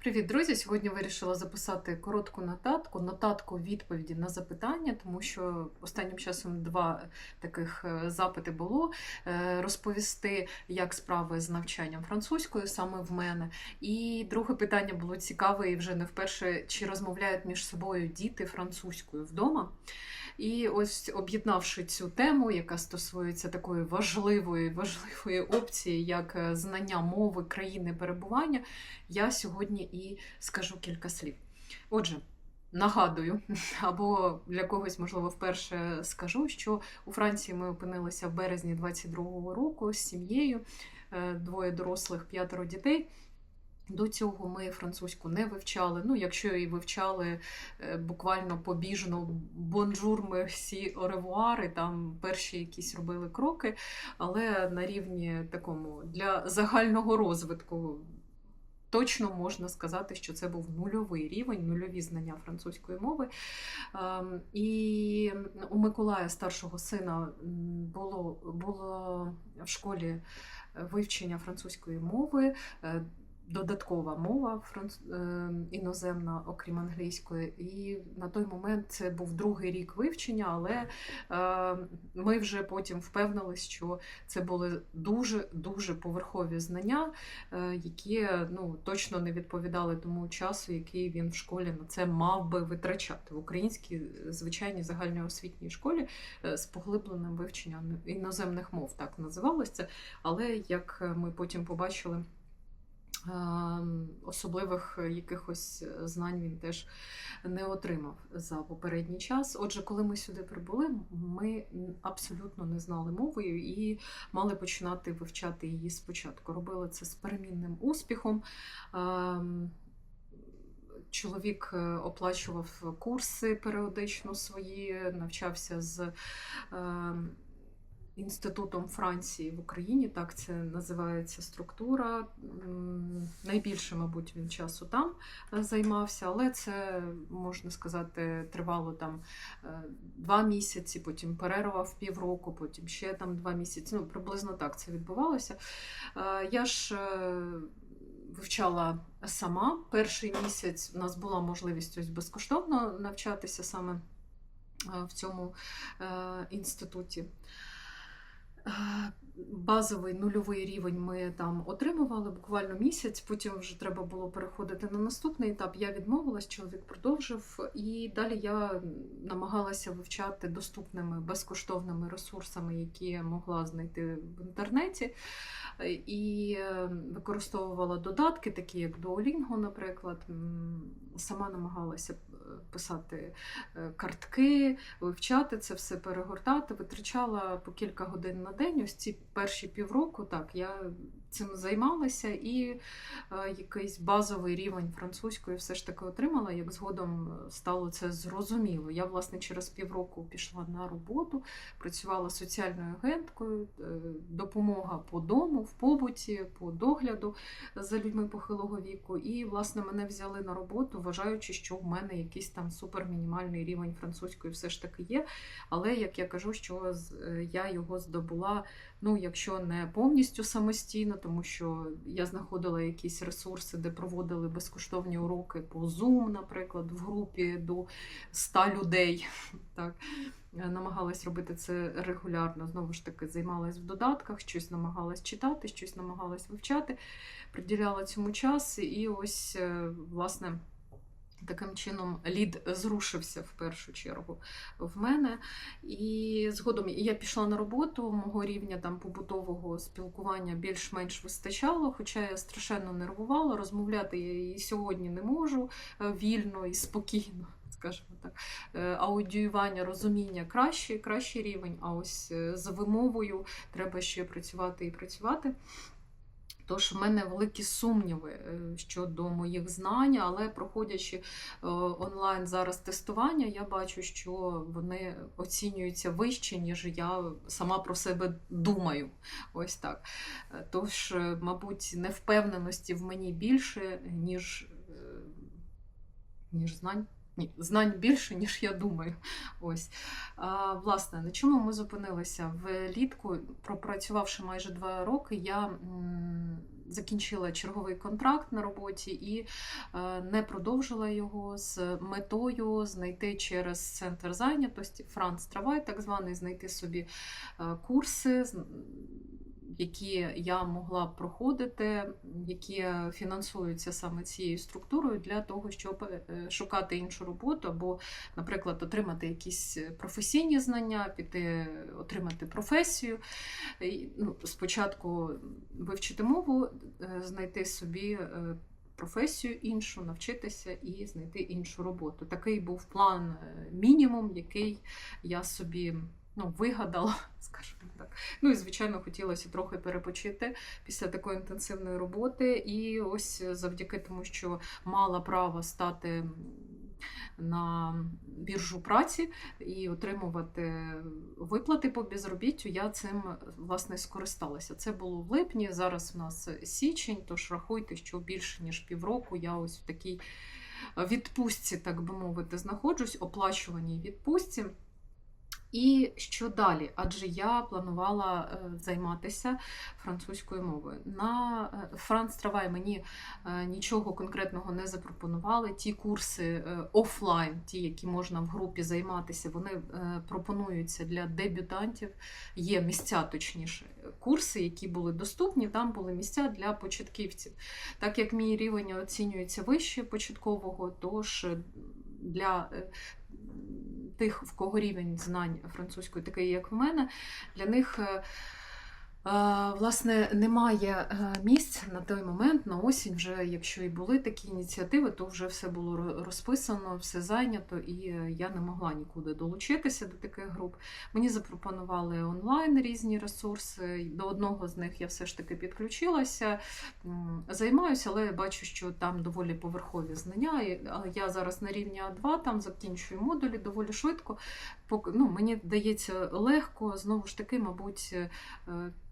Привіт, друзі! Сьогодні вирішила записати коротку нотатку, нотатку відповіді на запитання, тому що останнім часом два таких е, запити було Е, розповісти, як справи з навчанням французькою саме в мене. І друге питання було цікаве і вже не вперше, чи розмовляють між собою діти французькою вдома. І ось об'єднавши цю тему, яка стосується такої важливої важливої опції, як е, знання мови країни перебування, я сьогодні і скажу кілька слів. Отже. Нагадую, або для когось, можливо, вперше скажу, що у Франції ми опинилися в березні 22-го року з сім'єю, е, двоє дорослих, п'ятеро дітей. До цього ми французьку не вивчали. Ну, якщо і вивчали е, буквально побіжно бонжур, мерсі, оревуари, там перші якісь робили кроки, але на рівні такому для загального розвитку. Точно можна сказати, що це був нульовий рівень, нульові знання французької мови. Ем, І у Миколая, старшого сина, було, було в школі вивчення французької мови. Додаткова мова франц... е, іноземна, окрім англійської, і на той момент це був другий рік вивчення, але е, ми вже потім впевнились, що це були дуже дуже поверхові знання, е, які ну, точно не відповідали тому часу, який він в школі на це мав би витрачати в українській звичайній загальноосвітній школі з поглибленим вивченням іноземних мов, так називалось це. Але як ми потім побачили. Ем, Особливих якихось знань він теж не отримав за попередній час. Отже, коли ми сюди прибули, ми абсолютно не знали мови і мали починати вивчати її спочатку. Робили це з перемінним успіхом. Ем, Чоловік е, оплачував курси періодично свої, навчався з ем, інститутом Франції в Україні, так це називається структура. Найбільше, мабуть, він часу там е, займався, але це можна сказати тривало там е, два місяці, потім перерва в півроку, потім ще там два місяці. Ну, приблизно так це відбувалося. Е, Я ж вивчала сама. Перший місяць у нас була можливість ось безкоштовно навчатися саме в цьому інституті. Е, Базовий нульовий рівень ми там отримували буквально місяць. Потім вже треба було переходити на наступний етап. Я відмовилась, чоловік продовжив, і далі я намагалася вивчати доступними безкоштовними ресурсами, які могла знайти в інтернеті. І е, використовувала додатки, такі як Duolingo, наприклад. Сама намагалася писати е, картки, вивчати це все, перегортати. Витрачала по кілька годин на день. Ось ці перші півроку так я цим займалася і е, якийсь базовий рівень французької все ж таки отримала. Як згодом е, стало це зрозуміло. Я, власне, через півроку пішла на роботу, працювала соціальною агенткою, е, допомога по дому, в побуті, по догляду за людьми похилого віку. І, власне, мене взяли на роботу, вважаючи, що в мене якийсь там супермінімальний рівень французької все ж таки є. Але як я кажу, що я його здобула, ну, якщо не повністю самостійно, тому що я знаходила якісь ресурси, де проводили безкоштовні уроки по Zoom, наприклад, в групі до 100 людей. Так. Е, Намагалась робити це регулярно. Знову ж таки, займалась в додатках, щось намагалась читати, щось намагалась вивчати, приділяла цьому час, і ось, е, власне. Таким чином лід зрушився в першу чергу в мене. І згодом я пішла на роботу, мого рівня там побутового спілкування більш-менш вистачало, хоча я страшенно нервувала, розмовляти я і сьогодні не можу е, вільно і спокійно. Скажімо так, Е, аудіювання, розуміння кращий, кращий рівень, а ось е, з вимовою треба ще працювати і працювати. Тож в мене великі сумніви е, щодо моїх знань, але проходячи е, онлайн зараз тестування, я бачу, що вони оцінюються вище, ніж я сама про себе думаю. Ось так. Е, Тож, мабуть, невпевненості в мені більше, ніж, ніж знань. Ні, знань більше, ніж я думаю. Ось. А, власне, на чому ми зупинилися? Влітку, пропрацювавши майже два роки, я закінчила черговий контракт на роботі і е, не продовжила його з метою знайти через центр зайнятості Франц Травай, так званий, знайти собі е, курси. Які я могла б проходити, які фінансуються саме цією структурою для того, щоб е, шукати іншу роботу, або, наприклад, отримати якісь професійні знання, піти отримати професію. Ну, спочатку вивчити мову, е, знайти собі е, професію іншу, навчитися і знайти іншу роботу. Такий був план мінімум, який я собі ну, вигадала, скажімо так. Ну і звичайно, хотілося трохи перепочити після такої інтенсивної роботи. І ось завдяки тому, що мала право стати на біржу праці і отримувати виплати по безробіттю, я цим власне скористалася. Це було в липні. Зараз у нас січень, тож рахуйте, що більше ніж півроку я ось в такій відпустці, так би мовити, знаходжусь, оплачуваній відпустці. І що далі? Адже я планувала е, займатися французькою мовою. На е, Франц Травай мені е, нічого конкретного не запропонували. Ті курси офлайн, ті, які можна в групі займатися, вони пропонуються для дебютантів. Є місця, точніше, курси, які були доступні, там були місця для початківців. Так як мій рівень оцінюється вище початкового, тож для тих, в кого рівень знань французької такий, як в мене, для них. Власне, немає е, місць на той момент, на осінь, вже якщо і були такі ініціативи, то вже все було розписано, все зайнято, і е, я не могла нікуди долучитися до таких груп. Мені запропонували онлайн різні ресурси. До одного з них я все ж таки підключилася, займаюся, але я бачу, що там доволі поверхові знання. я зараз на рівні А2, там закінчую модулі доволі швидко. Ну, мені дається легко, знову ж таки, мабуть. е,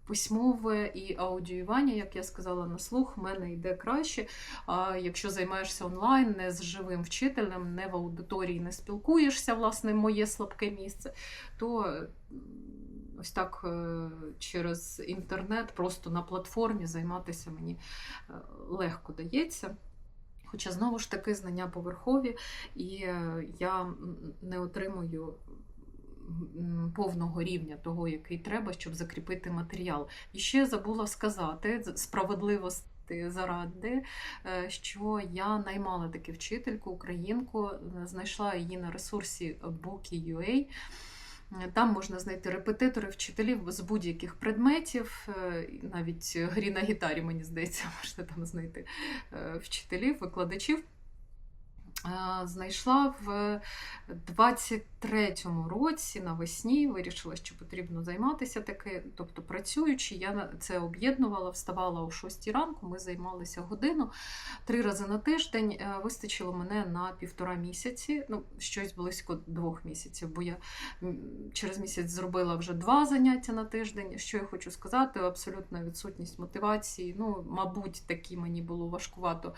Письмове і аудіювання, як я сказала, на слух в мене йде краще. А якщо займаєшся онлайн, не з живим вчителем, не в аудиторії не спілкуєшся, власне, моє слабке місце, то ось так е, через інтернет, просто на платформі займатися мені е, легко дається. Хоча знову ж таки знання поверхові, і е, я не отримую повного рівня того, який треба, щоб закріпити матеріал. І ще забула сказати справедливості заради, е, що я наймала таки вчительку, українку, е, знайшла її на ресурсі Bookie.ua. Е, Там можна знайти репетиторів, вчителів з будь-яких предметів, е, навіть грі на гітарі, мені здається, можна там знайти вчителів, викладачів. Е, Знайшла в 23-му році навесні, вирішила, що потрібно займатися таки, тобто працюючи, я це об'єднувала, вставала о 6 ранку, ми займалися годину три рази на тиждень. Е, Вистачило мене на півтора місяці, ну щось близько двох місяців, бо я через місяць зробила вже два заняття на тиждень. Що я хочу сказати, абсолютна відсутність мотивації. Ну, мабуть, такі мені було важкувато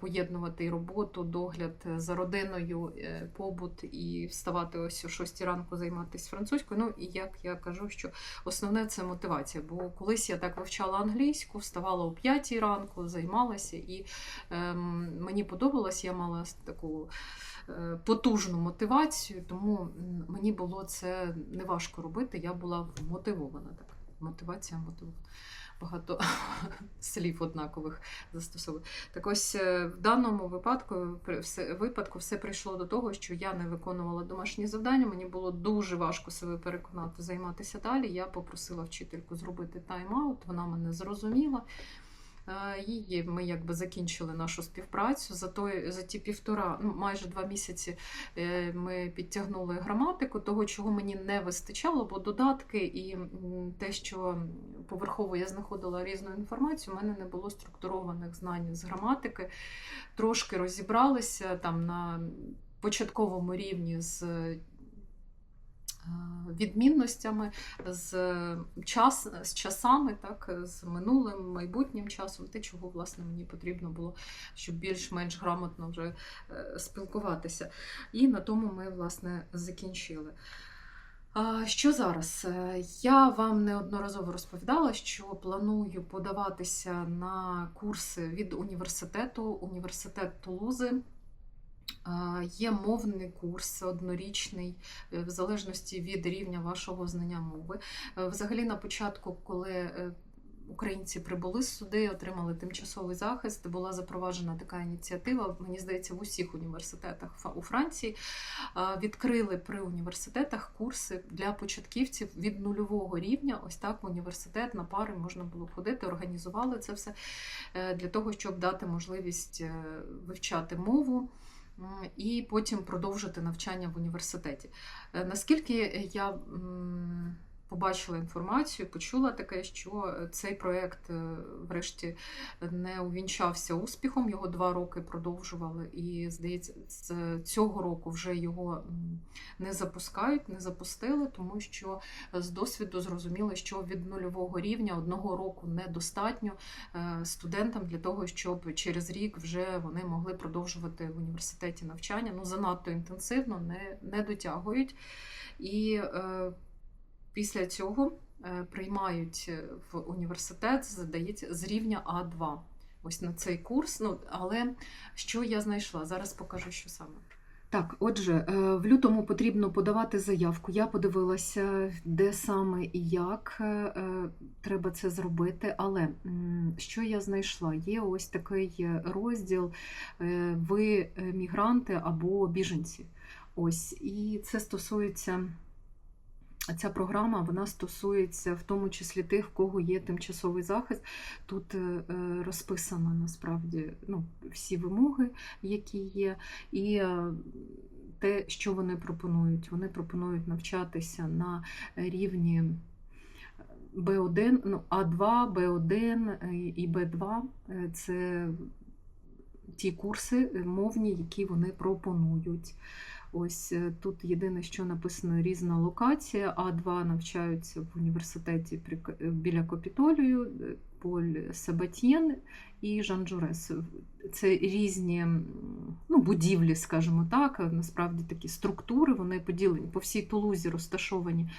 поєднувати і роботу, догляд за родиною, е, побут і вставати ось о 6 ранку займатися французькою. Ну і як я кажу, що основне це мотивація. Бо колись я так вивчала англійську, вставала о 5 ранку, займалася, і ем, мені подобалось, я мала таку. е, Потужну мотивацію, тому мені було це неважко робити. Я була мотивована. Так, мотивація мотивована. Багато слів однакових застосовую. Так ось е, в даному випадку все, випадку все прийшло до того, що я не виконувала домашні завдання. Мені було дуже важко себе переконати займатися далі. Я попросила вчительку зробити тайм-аут, вона мене зрозуміла. Е, Її ми якби закінчили нашу співпрацю. За той за ті півтора, ну майже два місяці е, ми підтягнули граматику, того, чого мені не вистачало, бо додатки і те, що поверхово я знаходила різну інформацію, у мене не було структурованих знань з граматики. Трошки розібралися там на початковому рівні з відмінностями, з, час, з часами, так, з минулим, майбутнім часом, те, чого власне мені потрібно було, щоб більш-менш грамотно вже е, спілкуватися. І на тому ми власне закінчили. Що зараз? Е, Я вам неодноразово розповідала, що планую подаватися на курси від університету, університет Тулузи. Є мовний курс однорічний, е, в залежності від рівня вашого знання мови. Е, Взагалі, на початку, коли е, українці прибули сюди, отримали тимчасовий захист, була запроваджена така ініціатива, мені здається, в усіх університетах у Франції. Відкрили при університетах курси для початківців від нульового рівня. Ось так в університет на пари можна було ходити, організували це все для того, щоб дати можливість вивчати мову. М, І потім продовжити навчання в університеті. Е, Наскільки я побачила інформацію, почула таке, що цей проєкт, е, врешті, не увінчався успіхом. Його два роки продовжували, і здається, з цього року вже його не запускають, не запустили, тому що з досвіду зрозуміли, що від нульового рівня одного року недостатньо е, студентам для того, щоб через рік вже вони могли продовжувати в університеті навчання. Ну занадто інтенсивно не, не дотягують. І е, після цього е, приймають в університет, здається, з рівня А2. Ось на цей курс. Ну, але що я знайшла? Зараз покажу, що саме. Так, отже, е, в лютому потрібно подавати заявку. Я подивилася, де саме і як е, е, треба це зробити. Але що я знайшла? Є ось такий розділ е, Ви е, мігранти або біженці. Ось, і це стосується. Ця програма вона стосується в тому числі тих, в кого є тимчасовий захист. Тут е, е, розписано насправді ну, всі вимоги, які є, і е, те, що вони пропонують. Вони пропонують навчатися на рівні Б1, ну, А2, Б1 е, і Б2. Е, Це ті курси мовні, які вони пропонують. Ось е, тут єдине, що написано різна локація. А2 навчаються в університеті е, біля Капітолію, е, Поль Себатьєн і Жан Журес. Це різні ну, будівлі, скажімо так, насправді такі структури, вони поділені по всій Тулузі розташовані.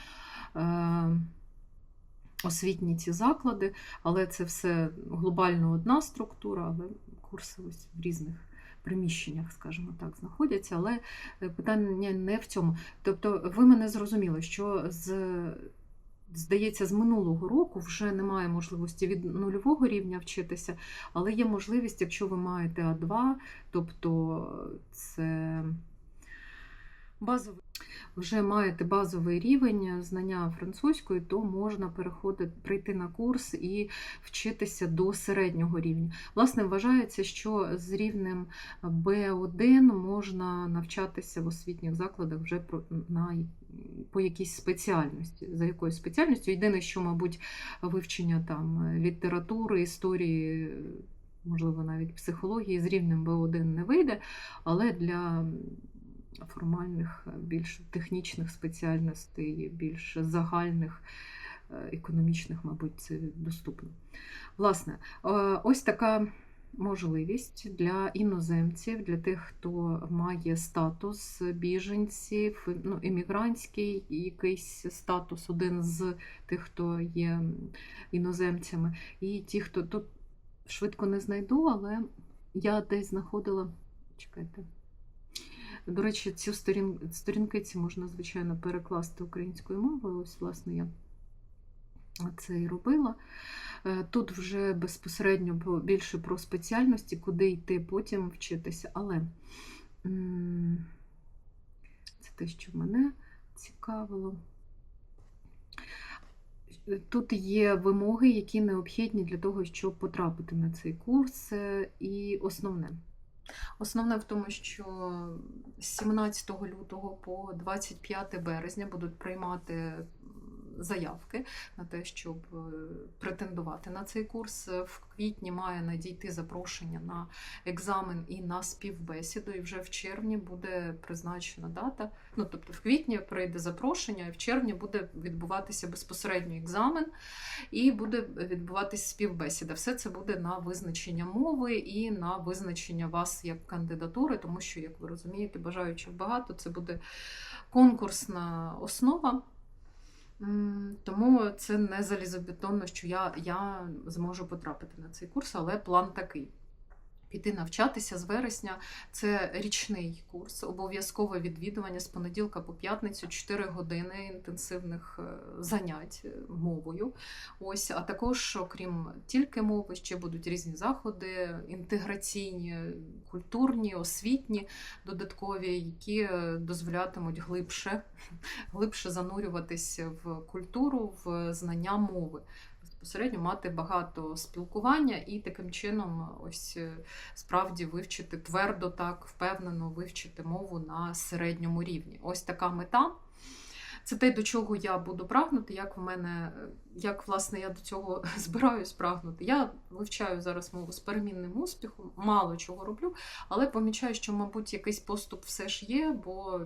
Освітні ці заклади, але це все глобально одна структура, але курси ось в різних приміщеннях, скажімо так, знаходяться. Але е, питання не в цьому. Тобто, ви мене зрозуміли, що з. Здається, з минулого року вже немає можливості від нульового рівня вчитися, але є можливість, якщо ви маєте А2, тобто це базовий, вже маєте базовий рівень знання французької, то можна переходити, прийти на курс і вчитися до середнього рівня. Власне, вважається, що з рівнем B1 можна навчатися в освітніх закладах вже на, по якійсь спеціальності. За якоюсь спеціальністю. Єдине, що, мабуть, вивчення там літератури, історії, можливо, навіть психології з рівнем B1 не вийде, але для формальних, більш технічних спеціальностей, більш загальних. е, Економічних, мабуть, це доступно. Власне, е, ось така можливість для іноземців, для тих, хто має статус біженців, ну, емігрантський якийсь статус, один з тих, хто є іноземцями. І ті, хто тут швидко не знайду, але я десь знаходила. Чекайте. До речі, цю сторін... сторінки ці можна, звичайно, перекласти українською мовою. Ось, власне, я це і робила. Е, Тут вже безпосередньо більше про спеціальності, куди йти потім вчитися. Але це те, що мене цікавило. Тут є вимоги, які необхідні для того, щоб потрапити на цей курс. Е, І основне. Основне в тому, що з 17 лютого по 25 березня будуть приймати заявки на те, щоб е, претендувати на цей курс. В квітні має надійти запрошення на екзамен і на співбесіду. І вже в червні буде призначена дата. Ну тобто, в квітні прийде запрошення, і в червні буде відбуватися безпосередньо екзамен і буде відбуватися співбесіда. Все це буде на визначення мови і на визначення вас як кандидатури, тому що, як ви розумієте, бажаючих багато, це буде конкурсна основа. Тому це не залізобетонно, що я, я зможу потрапити на цей курс, але план такий. Піти навчатися з вересня це річний курс, обов'язкове відвідування з понеділка по п'ятницю, 4 години інтенсивних е, занять е, мовою. Ось, а також, окрім тільки мови, ще будуть різні заходи, інтеграційні, культурні, освітні, додаткові, які е, дозволятимуть глибше, глибше занурюватись в культуру, в знання мови. Безпосередньо мати багато спілкування і таким чином ось е, справді вивчити твердо так, впевнено вивчити мову на середньому рівні. Ось така мета. Це те, до чого я буду прагнути, як в мене, е, як власне я до цього збираюсь прагнути. Я вивчаю зараз мову з перемінним успіхом, мало чого роблю, але помічаю, що, мабуть, якийсь поступ все ж є, бо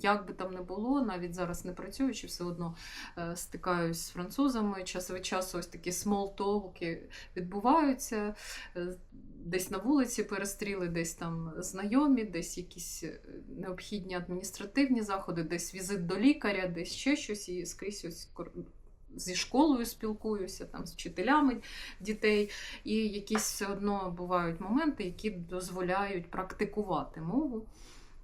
як би там не було, навіть зараз не працюючи, все одно е, стикаюсь з французами. Час від часу ось такі смол-толки відбуваються. Е, Десь на вулиці перестріли, десь там знайомі, десь якісь е, необхідні адміністративні заходи, десь візит до лікаря, десь ще щось, і скрізь ось зі школою спілкуюся, там з вчителями дітей. І якісь все одно бувають моменти, які дозволяють практикувати мову.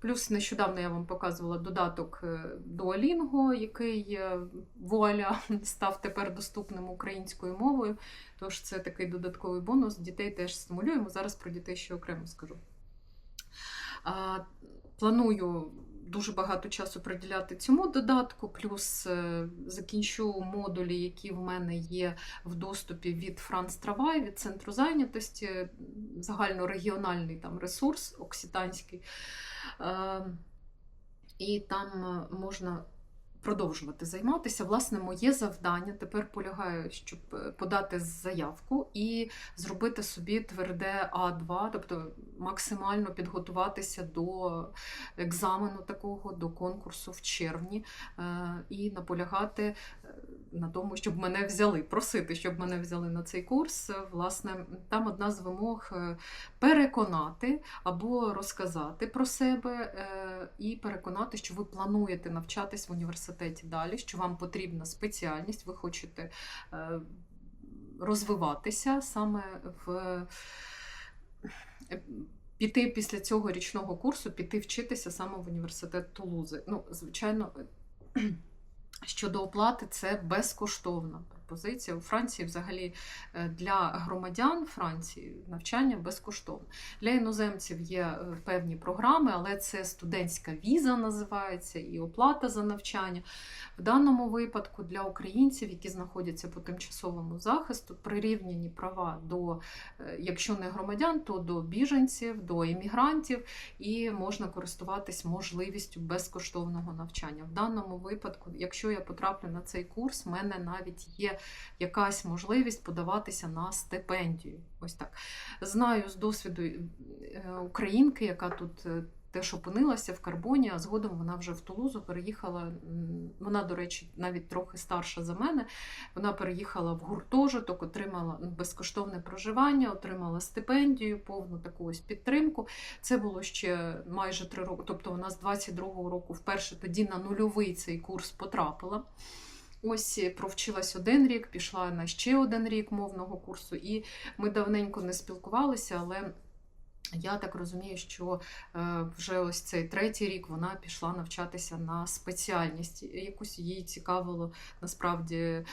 Плюс нещодавно я вам показувала додаток е, Duolingo, який е, вуаля став тепер доступним українською мовою. Тож це такий додатковий бонус. Дітей теж стимулюємо. Зараз про дітей ще окремо скажу. Планую дуже багато часу приділяти цьому додатку, плюс е, закінчу модулі, які в мене є в доступі від Франц Травай, від центру зайнятості, загальнорегіональний там ресурс окситанський. Е, І там е, можна продовжувати займатися. Власне, моє завдання тепер полягає, щоб е, подати заявку і зробити собі тверде А2, тобто максимально підготуватися до екзамену такого, до конкурсу в червні, е, і наполягати е, на тому, щоб мене взяли, просити, щоб мене взяли на цей курс. Власне, там одна з вимог переконати або розказати про себе і переконати, що ви плануєте навчатись в університеті далі, що вам потрібна спеціальність, ви хочете е, розвиватися саме в. е, Піти після цього річного курсу, піти вчитися саме в університет Тулузи. Ну, звичайно, щодо оплати, це безкоштовна пропозиція. У Франції взагалі е, для громадян Франції навчання безкоштовне. Для іноземців є е, певні програми, але це студентська віза називається і оплата за навчання. В даному випадку для українців, які знаходяться по тимчасовому захисту, прирівняні права до, е, якщо не громадян, то до біженців, до іммігрантів, і можна користуватись можливістю безкоштовного навчання. В даному випадку, якщо я потраплю на цей курс, в мене навіть є якась можливість подаватися на стипендію. Ось так. Знаю з досвіду е, українки, яка тут. е, Теж опинилася в карбоні, а згодом вона вже в Тулузу переїхала. Вона, до речі, навіть трохи старша за мене. Вона переїхала в гуртожиток, отримала ну, безкоштовне проживання, отримала стипендію, повну таку ось підтримку. Це було ще майже три роки. Тобто вона з 22-го року вперше тоді на нульовий цей курс потрапила. Ось е, провчилась один рік, пішла на ще один рік мовного курсу, і ми давненько не спілкувалися, але я так розумію, що е, вже ось цей третій рік вона пішла навчатися на спеціальність. Якусь їй цікавило насправді.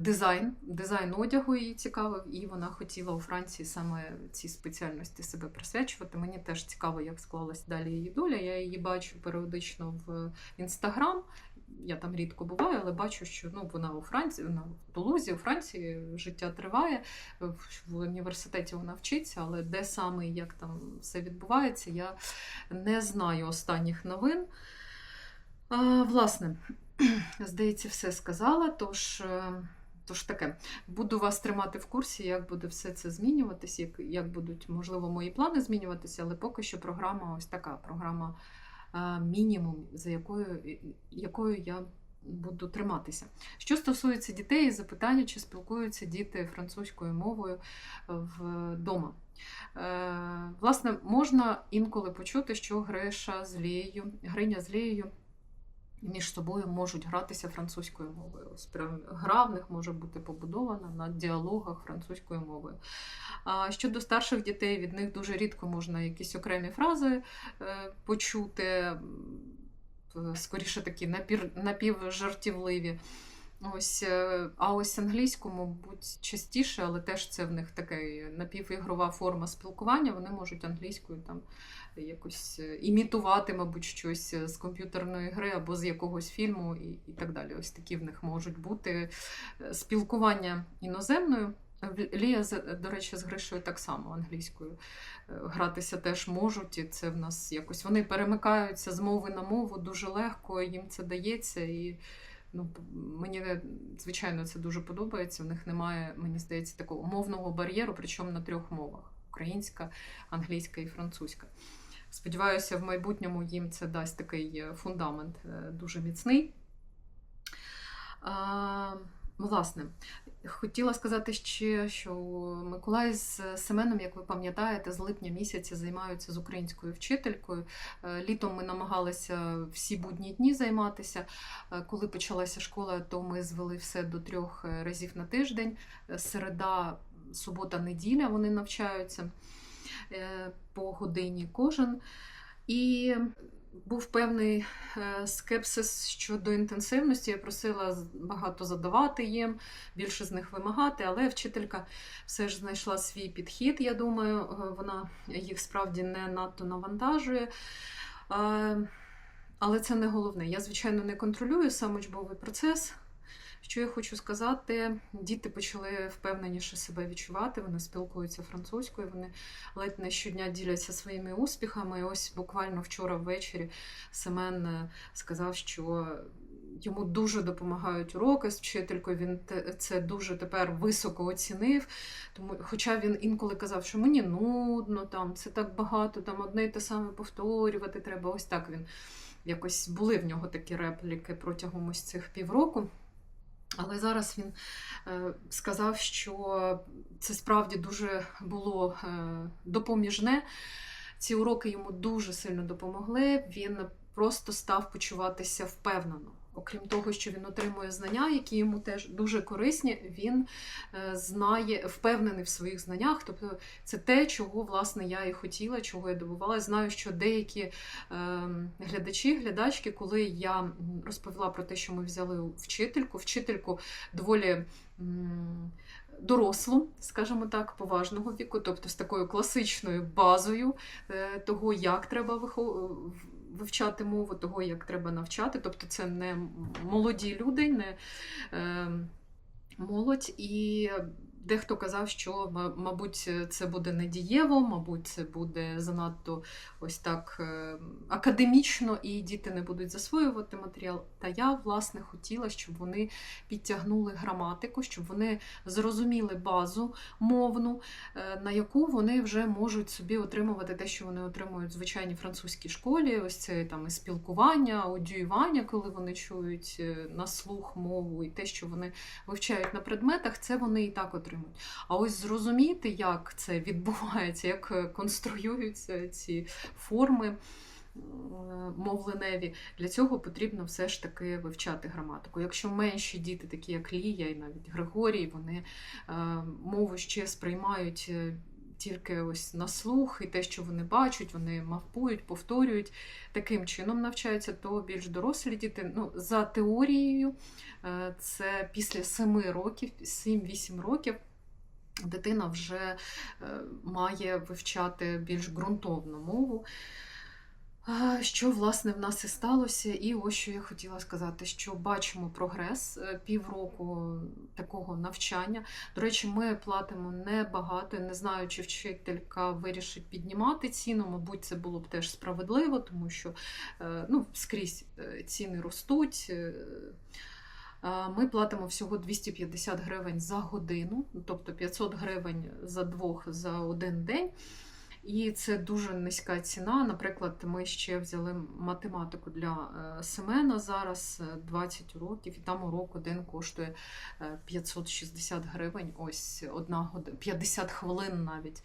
Дизайн, дизайн одягу її цікавив, і вона хотіла у Франції саме цій спеціальності себе присвячувати. Мені теж цікаво, як склалась далі її доля. Я її бачу періодично в інстаграм. Я там рідко буваю, але бачу, що ну, вона у Франції, вона в Тулузі, у Франції життя триває. В, в університеті вона вчиться, але де саме і як там все відбувається, я не знаю останніх новин. А, власне, здається, все сказала. Тож, е, тож таке, буду вас тримати в курсі, як буде все це змінюватися, як, як будуть, можливо, мої плани змінюватися, але поки що програма ось така програма а, мінімум, за якою, якою я буду триматися. Що стосується дітей, запитання, чи спілкуються діти французькою мовою вдома. Е, власне, можна інколи почути, що Гриша з Лією, Гриня з Лією між собою можуть гратися французькою мовою. Гра в може бути побудована на діалогах французькою мовою. Щодо старших дітей, від них дуже рідко можна якісь окремі фрази е, почути, скоріше такі напівжартівливі. Ось, е, А ось англійську, мабуть, частіше, але теж це в них така напівігрова форма спілкування. Вони можуть англійською там якось е, імітувати, мабуть, щось з комп'ютерної гри або з якогось фільму, і, і так далі. Ось такі в них можуть бути е, спілкування іноземною. Лія, до речі, з Гришою так само англійською гратися теж можуть, і це в нас якось вони перемикаються з мови на мову дуже легко, їм це дається. і Ну, Мені, звичайно, це дуже подобається. У них немає, мені здається, такого мовного бар'єру, причому на трьох мовах: українська, англійська і французька. Сподіваюся, в майбутньому їм це дасть такий е, фундамент е, дуже міцний. Власне, хотіла сказати ще, що Миколай з Семеном, як ви пам'ятаєте, з липня місяця займаються з українською вчителькою. Е, літом ми намагалися всі будні дні займатися. Е, коли почалася школа, то ми звели все до трьох е, разів на тиждень. Середа, субота, неділя вони навчаються по годині кожен. І був певний е, скепсис щодо інтенсивності. Я просила багато задавати їм, більше з них вимагати, але вчителька все ж знайшла свій підхід. Я думаю, е, вона їх справді не надто навантажує. Але це не головне. Я, звичайно, не контролюю сам учбовий процес. Що я хочу сказати, діти почали впевненіше себе відчувати, вони спілкуються французькою, вони ледь не щодня діляться своїми успіхами. І ось буквально вчора ввечері Семен е, сказав, що йому дуже допомагають уроки з вчителькою. Він це дуже тепер високо оцінив. Тому, Хоча він інколи казав, що мені нудно, там це так багато, там одне й те саме повторювати треба. Ось так він якось були в нього такі репліки протягом ось цих півроку. Але зараз він е, сказав, що це справді дуже було е, допоміжне. Ці уроки йому дуже сильно допомогли. Він просто став почуватися впевнено окрім того, що він отримує знання, які йому теж дуже корисні, він е, знає, впевнений в своїх знаннях. Тобто це те, чого власне я і хотіла, чого я добувалася. Знаю, що деякі е, глядачі, глядачки, коли я розповіла про те, що ми взяли вчительку, вчительку доволі. Дорослу, скажімо так, поважного віку, тобто з такою класичною базою е, того, як треба вивчати мову, того, як треба навчати. Тобто це не молоді люди, не е, молодь. І Дехто казав, що, мабуть, це буде недієво, мабуть, це буде занадто ось так е, академічно, і діти не будуть засвоювати матеріал. Та я, власне, хотіла, щоб вони підтягнули граматику, щоб вони зрозуміли базу мовну, е, на яку вони вже можуть собі отримувати те, що вони отримують в звичайній французькій школі. Ось це там і спілкування, аудіювання, коли вони чують е, на слух мову, і те, що вони вивчають на предметах, це вони і так отримують отримують. А ось зрозуміти, як це відбувається, як е, конструюються ці форми. Е, мовленеві, для цього потрібно все ж таки вивчати граматику. Якщо менші діти, такі як Лія і навіть Григорій, вони е, мову ще сприймають тільки ось на слух, і те, що вони бачать, вони мавпують, повторюють, таким чином навчаються, то більш дорослі діти. Ну, За теорією, е, це після 7 років, 7-8 років. Дитина вже е, має вивчати більш ґрунтовну мову. Що власне в нас і сталося, і ось що я хотіла сказати, що бачимо прогрес е, півроку такого навчання. До речі, ми платимо небагато. Не знаю, чи вчителька вирішить піднімати ціну. Мабуть, це було б теж справедливо, тому що е, ну, скрізь е, ціни ростуть. Ми платимо всього 250 гривень за годину, тобто 500 гривень за двох за один день. І це дуже низька ціна. Наприклад, ми ще взяли математику для е, Семена зараз е, 20 уроків, і там урок один коштує е, 560 гривень, ось одна година, 50 хвилин навіть.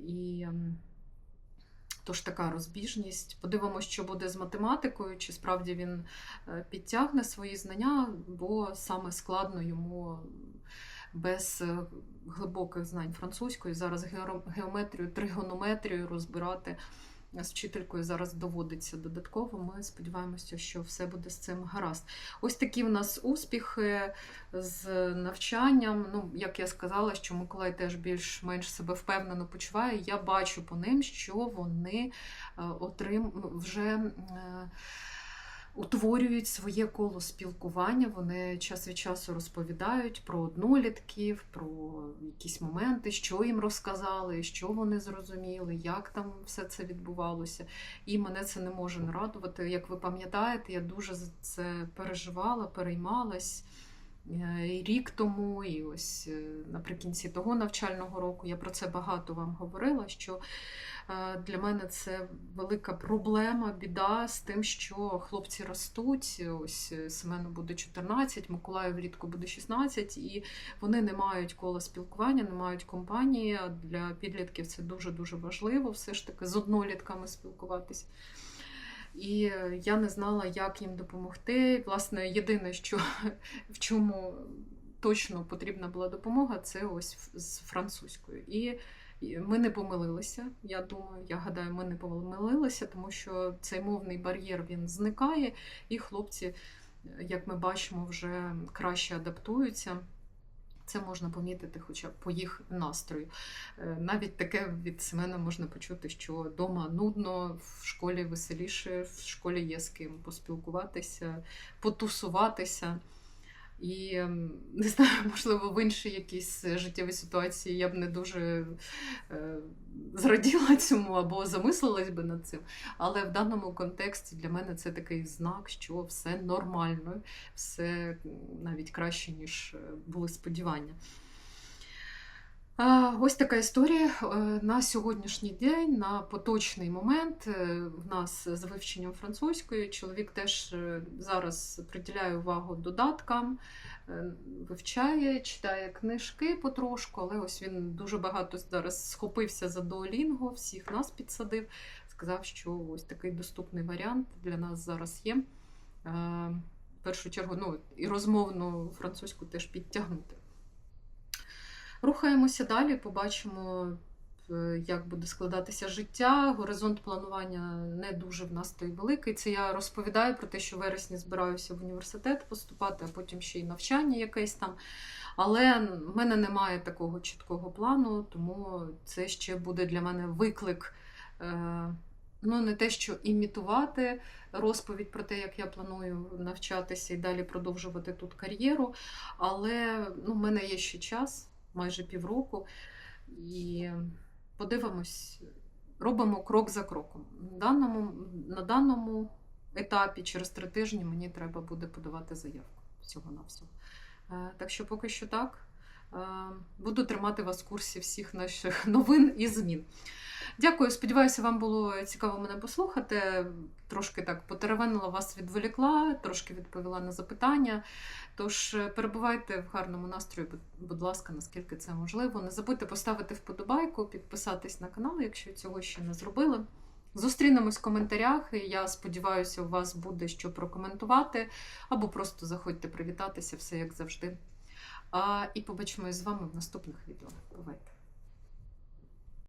І ем, Тож така розбіжність. Подивимося, що буде з математикою, чи справді він е, підтягне свої знання, бо саме складно йому без е, глибоких знань французької. Зараз геометрію, тригонометрію розбирати з вчителькою зараз доводиться додатково. Ми сподіваємося, що все буде з цим гаразд. Ось такі в нас успіхи з навчанням. Ну, як я сказала, що Миколай теж більш-менш себе впевнено почуває. Я бачу по ним, що вони е, отрим... вже. Утворюють своє коло спілкування, вони час від часу розповідають про однолітків, про якісь моменти, що їм розказали, що вони зрозуміли, як там все це відбувалося. І мене це не може не радувати. Як ви пам'ятаєте, я дуже за це переживала, переймалась. Е, Рік тому, і ось е, наприкінці того навчального року я про це багато вам говорила. Що е, для мене це велика проблема, біда з тим, що хлопці ростуть. Ось Семену буде 14, Миколаю влітку буде 16, і вони не мають кола спілкування, не мають компанії. Для підлітків це дуже дуже важливо, все ж таки з однолітками спілкуватися. І я не знала, як їм допомогти. Власне, єдине, що в чому точно потрібна була допомога, це ось з французькою. І ми не помилилися. Я думаю, я гадаю, ми не помилилися, тому що цей мовний бар'єр він зникає, і хлопці, як ми бачимо, вже краще адаптуються. Це можна помітити хоча б по їх настрою. Е, Навіть таке від Семена можна почути, що вдома нудно, в школі веселіше, в школі є з ким поспілкуватися, потусуватися. І ем, не знаю, можливо, в іншій якійсь життєвій ситуації я б не дуже е, зраділа цьому або замислилась би над цим. Але в даному контексті для мене це такий знак, що все нормально, все навіть краще, ніж е, були сподівання. Ось така історія Е, на сьогоднішній день, на поточний момент е, в нас з вивченням французької. Чоловік теж е, зараз приділяє увагу додаткам, вивчає, читає книжки потрошку, але ось він дуже багато зараз схопився за Duolingo, всіх нас підсадив. Сказав, що ось такий доступний варіант для нас зараз є. В першу чергу, ну і розмовну французьку теж підтягнути. Рухаємося далі, побачимо, е, як буде складатися життя. Горизонт планування не дуже в нас той великий. Це я розповідаю про те, що в вересні збираюся в університет поступати, а потім ще й навчання якесь там. Але в мене немає такого чіткого плану, тому це ще буде для мене виклик. е, Ну, не те, що імітувати розповідь про те, як я планую навчатися і далі продовжувати тут кар'єру. Але ну, в мене є ще час, майже півроку, і подивимось, робимо крок за кроком. Даному, на даному етапі, через три тижні, мені треба буде подавати заявку всього-навсього. Е, Так що поки що так. Е, Буду тримати вас в курсі всіх наших новин і змін. Дякую, сподіваюся, вам було цікаво мене послухати. Трошки так потеревенила вас відволікла, трошки відповіла на запитання. Тож е, перебувайте в гарному настрої, будь- ласка, наскільки це можливо. Не забудьте поставити вподобайку, підписатись на канал, якщо цього ще не зробили. Зустрінемось в коментарях. і Я сподіваюся, у вас буде що прокоментувати, або просто заходьте привітатися, все як завжди. А, і побачимось з вами в наступних відео. Бувайте!